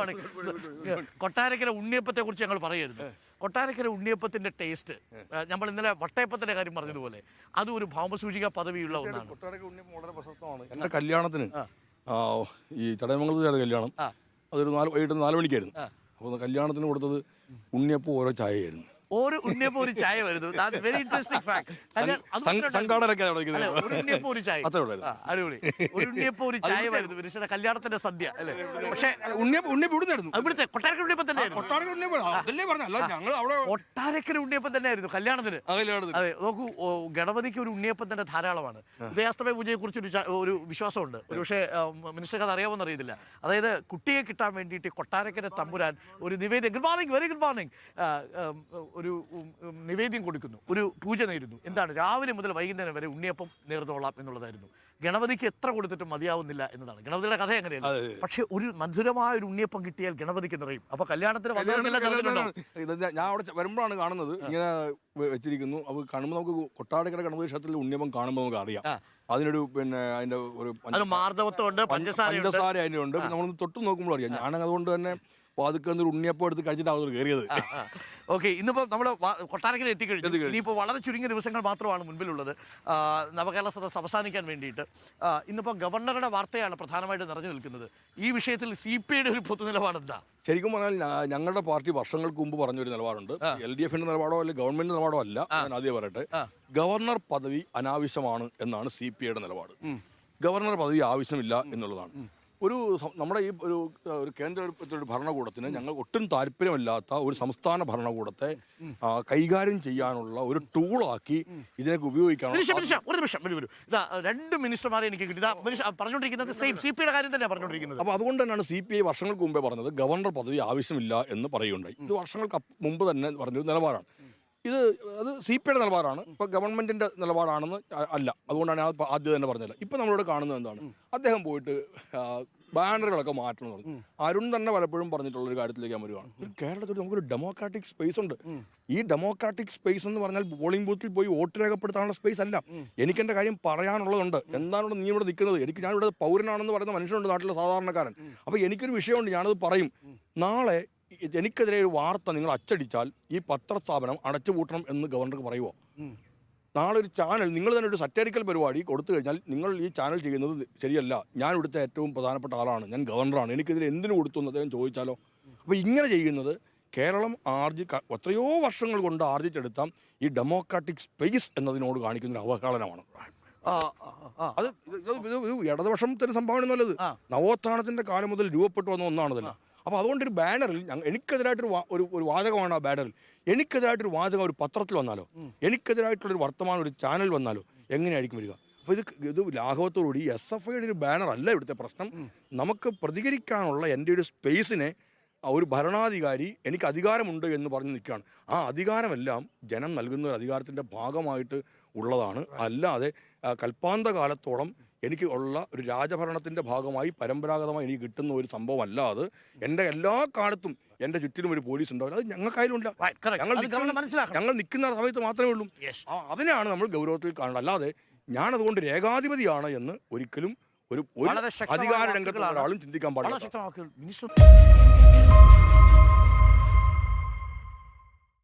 ആണ്. കൊട്ടാരക്കര ഉണ്ണിയപ്പത്തെ കുറിച്ച് ഞങ്ങൾ പറയരുത്. കൊട്ടാരക്കര ഉണ്ണിയപ്പത്തിന്റെ ടേസ്റ്റ്. നമ്മൾ ഇന്നലെ വട്ടയപ്പത്തിന്റെ കാര്യം പറഞ്ഞതുപോലെ അത് ഒരു ഭൗമസൂചിക പദവിയുള്ള ഒന്നാണ്. കൊട്ടാരക്കര ഉണ്ണിയപ്പം വളരെ പ്രശസ്തമാണ്. എന്റെ കല്യാണത്തിന് ഈ ചടയമംഗലത്തിലാണ് കല്യാണം അതൊരു നാല് വൈകിട്ട് നാല് മണിക്കായിരുന്നു. അപ്പോൾ കല്യാണത്തിന് കൊടുത്തത് ഉണ്ണിയപ്പം ഓരോ ചായയായിരുന്നു. ഒരു ഉണ്ണിയപ്പം ഒരു ചായ വരുന്നു. വെരി ഇൻട്രസ്റ്റിംഗ് ഫാക്ട് ഒരു ചായ. അടിപൊളി. ഒരു ഉണ്ണിയപ്പം ഒരു ചായ വരുന്നു. മനുഷ്യരുടെ കല്യാണത്തിന്റെ സദ്യ അല്ലേ? പക്ഷേ ഉണ്ണിയപ്പം ഉണ്ണിയപ്പം ഇവിടുന്നായിരുന്നു. ഇവിടുത്തെ കൊട്ടാരക്കര ഉണ്ണിയപ്പം തന്നെ കൊട്ടാരക്കര ഉണ്ണിയപ്പം അതല്ലേ ഞങ്ങൾ അവിടെ കൊട്ടാരക്കര ഉണ്ണിയപ്പം തന്നെയായിരുന്നു കല്യാണത്തിന്. അതെ നോക്കൂ ഗണപതിക്ക് ഒരു ഉണ്ണിയപ്പം തന്നെ ധാരാളമാണ്. ഉദയാസ്തമയ പൂജയെ കുറിച്ച് ഒരു ഒരു വിശ്വാസമുണ്ട്. ഒരു പക്ഷേ മനുഷ്യർക്ക് അത് അറിയാമെന്ന് അറിയത്തില്ല. അതായത് കുട്ടിയെ കിട്ടാൻ വേണ്ടിയിട്ട് കൊട്ടാരക്കര തമ്പുരാൻ ഒരു നിവേദ്യം. Good morning very good morning ഒരു നിവേദ്യം കൊടുക്കുന്നു. ഒരു പൂജ നേരുന്നു. എന്താണ്? രാവിലെ മുതൽ വൈകുന്നേരം വരെ ഉണ്ണിയപ്പം നേർന്നോളാം എന്നുള്ളതായിരുന്നു. ഗണപതിക്ക് എത്ര കൊടുത്തിട്ടും മതിയാവുന്നില്ല എന്നതാണ്. ഗണപതിയുടെ കഥ എങ്ങനെയാണ് പക്ഷേ ഒരു മധുരമായ ഒരു ഉണ്ണിയപ്പം കിട്ടിയാൽ ഗണപതിക്ക് നിറയും അപ്പൊ കല്യാണത്തിന് ഞാൻ- അവിടെ വരുമ്പോഴാണ് കാണുന്നത്. ഇങ്ങനെ വെച്ചിരിക്കുന്നു. അപ്പോൾ കാണുമ്പോൾ നമുക്ക് കൊട്ടാരക്കര ഗണപതി ക്ഷേത്രത്തിൽ ഉണ്ണിയപ്പം കാണുമ്പോൾ നമുക്ക് അറിയാം. അതിനൊരു പിന്നെ അതിന്റെ ഒരു മാർദ്ദവത്വമുണ്ട് പഞ്ചസാരയുണ്ട്. പഞ്ചസാര ഉണ്ട് നമ്മളൊന്ന് തൊട്ട് നോക്കുമ്പോൾ അറിയാം ഞാൻ അതുകൊണ്ട് തന്നെ വാതുക്കെ ഒരു ഉണ്ണിയപ്പം എടുത്ത് കഴിച്ചിട്ടാണ് കയറിയത്. ഓക്കെ ഇന്നിപ്പോൾ നമ്മൾ കൊട്ടാരക്കര എത്തിക്കഴിഞ്ഞു. ഇനിയിപ്പോൾ വളരെ ചുരുങ്ങിയ ദിവസങ്ങൾ മാത്രമാണ് മുൻപിലുള്ളത്. നവകേരള സദസ് അവസാനിക്കാൻ വേണ്ടിയിട്ട്. ഇന്നിപ്പോൾ ഗവർണറുടെ വാർത്തയാണ് പ്രധാനമായിട്ട് നിറഞ്ഞു നിൽക്കുന്നത്. ഈ വിഷയത്തിൽ സി പി ഐയുടെ ഒരു പൊതുനിലപാട് എന്താ ശരിക്കും പറഞ്ഞാൽ ഞങ്ങളുടെ പാർട്ടി വർഷങ്ങൾക്ക് മുമ്പ് പറഞ്ഞൊരു നിലപാടുണ്ട്. എൽ ഡി എഫിന്റെ നിലപാടോ അല്ലെങ്കിൽ ഗവൺമെന്റിന്റെ നിലപാടോ അല്ല. ഞാൻ ആദ്യം പറയട്ടെ. ഗവർണർ പദവി അനാവശ്യമാണ് എന്നാണ് സി പി ഐയുടെ നിലപാട്. ഗവർണർ പദവി ആവശ്യമില്ല എന്നുള്ളതാണ്. ഒരു നമ്മുടെ ഈ ഒരു ഒരു കേന്ദ്ര ഒരു ഭരണകൂടത്തിന് ഞങ്ങൾ ഒട്ടും താല്പര്യമില്ലാത്ത ഒരു സംസ്ഥാന ഭരണകൂടത്തെ കൈകാര്യം ചെയ്യാനുള്ള ഒരു ടൂളാക്കി ഇതിനൊക്കെ ഉപയോഗിക്കാൻ ഒരു നിമിഷം വരൂ വരൂ ഇതാ രണ്ട് മിനിസ്റ്റർമാരെ എനിക്ക് കിട്ടി. ഇതാ മിനിസ്റ്റർ പറഞ്ഞുകൊണ്ടിരിക്കുന്നത് സെയിം സി കാര്യം തന്നെ പറഞ്ഞുകൊണ്ടിരിക്കുന്നത്. അപ്പോൾ അതുകൊണ്ട് തന്നെയാണ് സി പി ഐ വർഷങ്ങൾക്ക് മുമ്പേ പറഞ്ഞത് ഗവർണർ പദവി ആവശ്യമില്ല എന്ന് പറയുകയുണ്ടായി. ഇത് വർഷങ്ങൾക്ക് മുമ്പ് തന്നെ പറഞ്ഞൊരു നിലപാടാണ്. ഇത് അത് സി പി ഐയുടെ നിലപാടാണ്. ഇപ്പൊ ഗവൺമെന്റിന്റെ നിലപാടാണെന്ന് അല്ല. അതുകൊണ്ടാണ് ഞാൻ ആദ്യം തന്നെ പറഞ്ഞത്. ഇപ്പൊ നമ്മളോട് കാണുന്നത് എന്താണ്? അദ്ദേഹം പോയിട്ട് ബാനറുകളൊക്കെ മാറ്റണം പറഞ്ഞു അരുൺ തന്നെ പലപ്പോഴും പറഞ്ഞിട്ടുള്ള ഒരു കാര്യത്തിലേക്ക് ഞാൻ വരുവാണ് ഒരു കേരളത്തിൽ നമുക്കൊരു ഡെമോക്രാറ്റിക് സ്പേസ് ഉണ്ട്. ഈ ഡെമോക്രാറ്റിക് സ്പേസ് എന്ന് പറഞ്ഞാൽ പോളിംഗ് ബൂത്തിൽ പോയി വോട്ട് രേഖപ്പെടുത്താനുള്ള സ്പേസ് അല്ല. എനിക്ക് എന്റെ കാര്യം പറയാനുള്ളതുണ്ട്. എന്താണ് നീ ഇവിടെ നിൽക്കുന്നത്? എനിക്ക് ഞാനിവിടെ പൗരനാണെന്ന് പറയുന്ന മനുഷ്യനുണ്ട് നാട്ടിലെ സാധാരണക്കാരൻ. അപ്പോൾ എനിക്കൊരു വിഷയമുണ്ട് ഞാനത് പറയും. നാളെ എനിക്കെതിരെ ഒരു വാർത്ത നിങ്ങൾ അച്ചടിച്ചാൽ ഈ പത്രസ്ഥാപനം അടച്ചുപൂട്ടണം എന്ന് ഗവർണർക്ക് പറയുമോ നാളെ ഒരു ചാനൽ നിങ്ങൾ തന്നെ ഒരു സറ്റാരിക്കൽ പരിപാടി കൊടുത്തു കഴിഞ്ഞാൽ നിങ്ങൾ ഈ ചാനൽ ചെയ്യുന്നത് ശരിയല്ല. ഞാൻ ഇവിടുത്തെ ഏറ്റവും പ്രധാനപ്പെട്ട ആളാണ് ഞാൻ ഗവർണറാണ് എനിക്കെതിരെ എന്തിനു കൊടുത്തു എന്ന് അദ്ദേഹം ചോദിച്ചാലോ? അപ്പോൾ ഇങ്ങനെ ചെയ്യുന്നത് കേരളം ആർജി എത്രയോ വർഷങ്ങൾ കൊണ്ട് ആർജിച്ചെടുത്ത ഈ ഡെമോക്രാറ്റിക് സ്പേസ് എന്നതിനോട് കാണിക്കുന്ന ഒരു അവഹേളനമാണ്. അത് ഇടതുപക്ഷത്തിന് സംഭാവന നല്ലത്. നവോത്ഥാനത്തിന്റെ കാലം മുതൽ രൂപപ്പെട്ടു വന്ന ഒന്നാണതല്ല. അപ്പൊ അതുകൊണ്ട് ഒരു ബാനറിൽ എനിക്കെതിരായിട്ടൊരു ഒരു ഒരു വാചകമാണ് ആ ബാനറിൽ. എനിക്കെതിരായിട്ടൊരു വാചകം ഒരു പത്രത്തിൽ വന്നാലോ? എനിക്കെതിരായിട്ടുള്ള ഒരു വർത്തമാനം ഒരു ചാനൽ വന്നാലോ? എങ്ങനെയായിരിക്കും വരിക? അപ്പോൾ ഇത് ഇത് ലാഘവത്തോടുകൂടി എസ് എഫ് ഐയുടെ ഒരു ബാനർ അല്ല ഇവിടുത്തെ പ്രശ്നം. നമുക്ക് പ്രതികരിക്കാനുള്ള എന്റെ ഒരു സ്പേസിനെ ഒരു ഭരണാധികാരി എനിക്ക് അധികാരമുണ്ട് എന്ന് പറഞ്ഞ് നിൽക്കുകയാണ്. ആ അധികാരമെല്ലാം ജനം നൽകുന്ന ഒരു അധികാരത്തിന്റെ ഭാഗമായിട്ട് ഉള്ളതാണ്. അല്ലാതെ കൽപ്പാന്ത കാലത്തോളം എനിക്ക് ഉള്ള ഒരു രാജഭരണത്തിന്റെ ഭാഗമായി പരമ്പരാഗതമായി എനിക്ക് കിട്ടുന്ന ഒരു സംഭവം അല്ല അത്. എന്റെ എല്ലാ കാലത്തും എന്റെ ചുറ്റിലും ഒരു പോലീസ് ഉണ്ടാവില്ല. അത് ഞങ്ങൾക്കായാലുമില്ല. Correct. ഞങ്ങൾ ഞങ്ങൾ നിൽക്കുന്ന സമയത്ത് മാത്രമേ ഉള്ളൂ. അതിനാണ് നമ്മൾ ഗൗരവത്തിൽ കാണുന്നത് അല്ലാതെ ഞാനതുകൊണ്ട് രേഖാധിപതിയാണ് എന്ന് ഒരിക്കലും ഒരു അധികാര രംഗത്തുള്ള ഒരാളും ചിന്തിക്കാൻ പാടില്ല